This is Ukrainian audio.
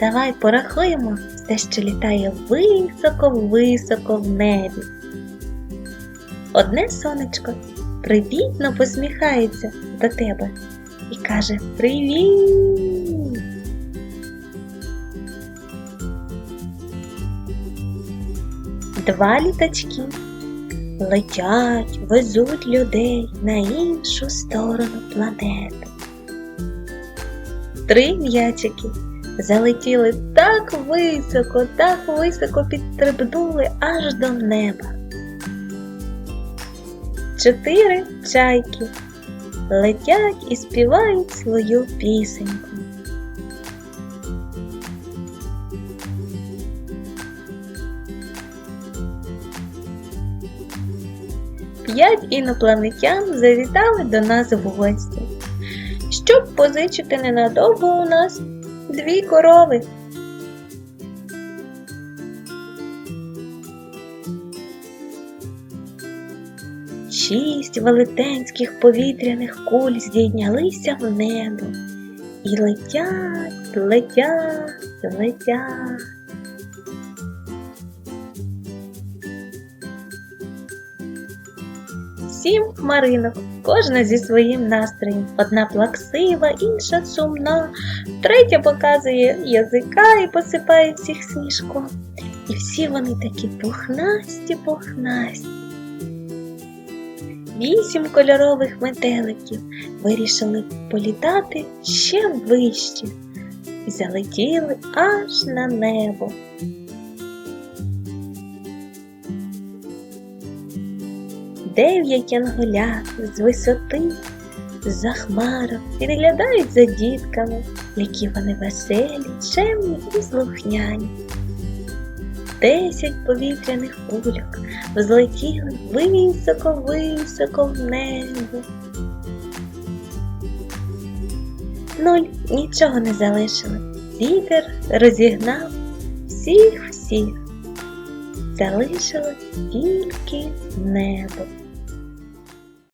Давай порахуємо все, що літає високо-високо в небі. Одне сонечко привітно посміхається до тебе і каже Привіт! Два літачки летять, везуть людей на іншу сторону планети. Три м'ячики залетіли так високо, так високо підстрибнули аж до неба. Чотири чайки летять і співають свою пісеньку. П'ять інопланетян завітали до нас в гості, щоб позичити ненадовго у нас дві корови. Шість велетенських повітряних куль здійнялися в небо і летять, летять, летять. Сім хмаринок, кожна зі своїм настроєм. Одна плаксива, інша сумна, третя показує язика і посипає всіх сніжком. І всі вони такі пухнасті, пухнасті. Вісім кольорових метеликів вирішили політати ще вище і залетіли аж на небо. Дев'ять янголят з висоти, за хмаром підглядають за дітками, які вони веселі, чемні і слухняні. Десять повітряних кульок взлетіли високо-високо в небо. Нуль нічого не залишили. Вітер розігнав всіх всіх. Залишилось тільки небо.